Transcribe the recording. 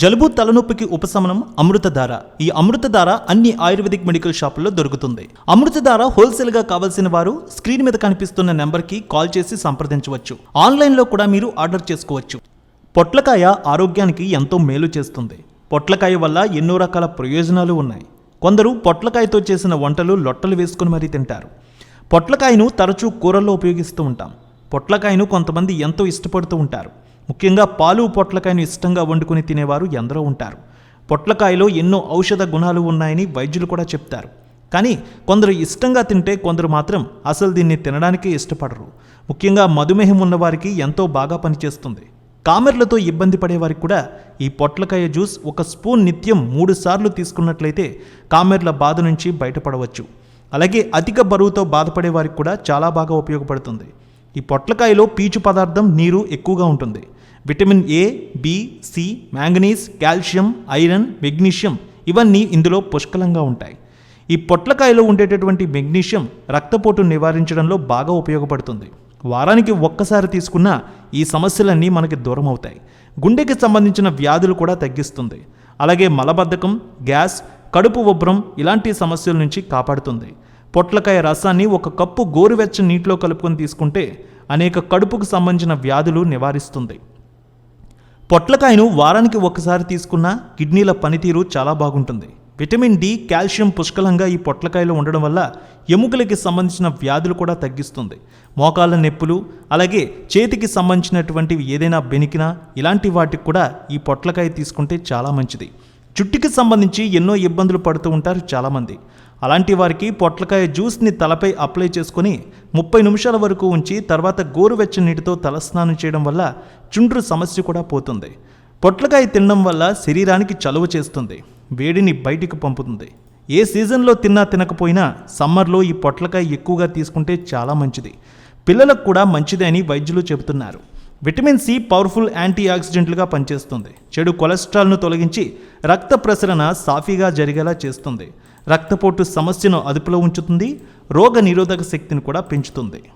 జలుబు తలనొప్పికి ఉపశమనం అమృతధార. ఈ అమృతధార అన్ని ఆయుర్వేదిక్ మెడికల్ షాపుల్లో దొరుకుతుంది. అమృతధార హోల్సేల్గా కావాల్సిన వారు స్క్రీన్ మీద కనిపిస్తున్న నెంబర్కి కాల్ చేసి సంప్రదించవచ్చు. ఆన్లైన్లో కూడా మీరు ఆర్డర్ చేసుకోవచ్చు. పొట్లకాయ ఆరోగ్యానికి ఎంతో మేలు చేస్తుంది. పొట్లకాయ వల్ల ఎన్నో రకాల ప్రయోజనాలు ఉన్నాయి. కొందరు పొట్లకాయతో చేసిన వంటలు లొట్టలు వేసుకుని మరీ తింటారు. పొట్లకాయను తరచూ కూరల్లో ఉపయోగిస్తూ ఉంటాం. పొట్లకాయను కొంతమంది ఎంతో ఇష్టపడుతూ ఉంటారు. ముఖ్యంగా పాలు పొట్లకాయను ఇష్టంగా వండుకుని తినేవారు ఎందరో ఉంటారు. పొట్లకాయలో ఎన్నో ఔషధ గుణాలు ఉన్నాయని వైద్యులు కూడా చెప్తారు. కానీ కొందరు ఇష్టంగా తింటే కొందరు మాత్రం అసలు దీన్ని తినడానికే ఇష్టపడరు. ముఖ్యంగా మధుమేహం ఉన్నవారికి ఎంతో బాగా పనిచేస్తుంది. కామెర్లతో ఇబ్బంది పడేవారికి కూడా ఈ పొట్లకాయ జ్యూస్ ఒక స్పూన్ నిత్యం మూడు సార్లు తీసుకున్నట్లయితే కామెర్ల బాధ నుంచి బయటపడవచ్చు. అలాగే అధిక బరువుతో బాధపడే వారికి కూడా చాలా బాగా ఉపయోగపడుతుంది. ఈ పొట్లకాయలో పీచు పదార్థం నీరు ఎక్కువగా ఉంటుంది. Vitamin A B C manganese calcium iron magnesium ఇవన్నీ ఇందులో పుష్కలంగా ఉంటాయి. ఈ పొట్లకాయలో ఉండేటటువంటి మెగ్నీషియం రక్తపోటు నివారించడంలో బాగా ఉపయోగపడుతుంది. వారానికి ఒక్కసారి తీసుకున్న ఈ సమస్యలన్నీ మనకి దూరం అవుతాయి. గుండెకి సంబంధించిన వ్యాధులు కూడా తగ్గిస్తుంది. అలాగే మలబద్ధకం గ్యాస్ కడుపు ఉబ్బరం ఇలాంటి సమస్యల నుంచి కాపాడుతుంది. పొట్లకాయ రసాన్ని ఒక కప్పు గోరువెచ్చని నీటిలో కలుపుకొని తీసుకుంటే అనేక కడుపుకు సంబంధించిన వ్యాధులు నివారిస్తుంది. పొట్లకాయను వారానికి ఒకసారి తీసుకున్న కిడ్నీల పనితీరు చాలా బాగుంటుంది. విటమిన్ డి కాల్షియం పుష్కలంగా ఈ పొట్లకాయలో ఉండడం వల్ల ఎముకలకి సంబంధించిన వ్యాధులు కూడా తగ్గిస్తుంది. మోకాళ్ళ నొప్పులు అలాగే చేతికి సంబంధించినటువంటివి ఏదైనా బెనికినా ఇలాంటి వాటికి కూడా ఈ పొట్లకాయ తీసుకుంటే చాలా మంచిది. జుట్టుకి సంబంధించి ఎన్నో ఇబ్బందులు పడుతూ ఉంటారు చాలామంది. అలాంటి వారికి పొట్లకాయ జ్యూస్ని తలపై అప్లై చేసుకుని ముప్పై నిమిషాల వరకు ఉంచి తర్వాత గోరువెచ్చని నీటితో తలస్నానం చేయడం వల్ల చుండ్రు సమస్య కూడా పోతుంది. పొట్లకాయ తినడం వల్ల శరీరానికి చలువ చేస్తుంది. వేడిని బయటికి పంపుతుంది. ఏ సీజన్లో తిన్నా తినకపోయినా సమ్మర్లో ఈ పొట్లకాయ ఎక్కువగా తీసుకుంటే చాలా మంచిది. పిల్లలకు కూడా మంచిది అని వైద్యులు చెబుతున్నారు. విటమిన్ సి పవర్ఫుల్ యాంటీ ఆక్సిడెంట్లుగా పనిచేస్తుంది. చెడు కొలెస్ట్రాల్ను తొలగించి రక్త ప్రసరణ సాఫీగా జరిగేలా చేస్తుంది. రక్తపోటు సమస్యను అదుపులో ఉంచుతుంది. రోగ నిరోధక శక్తిని కూడా పెంచుతుంది.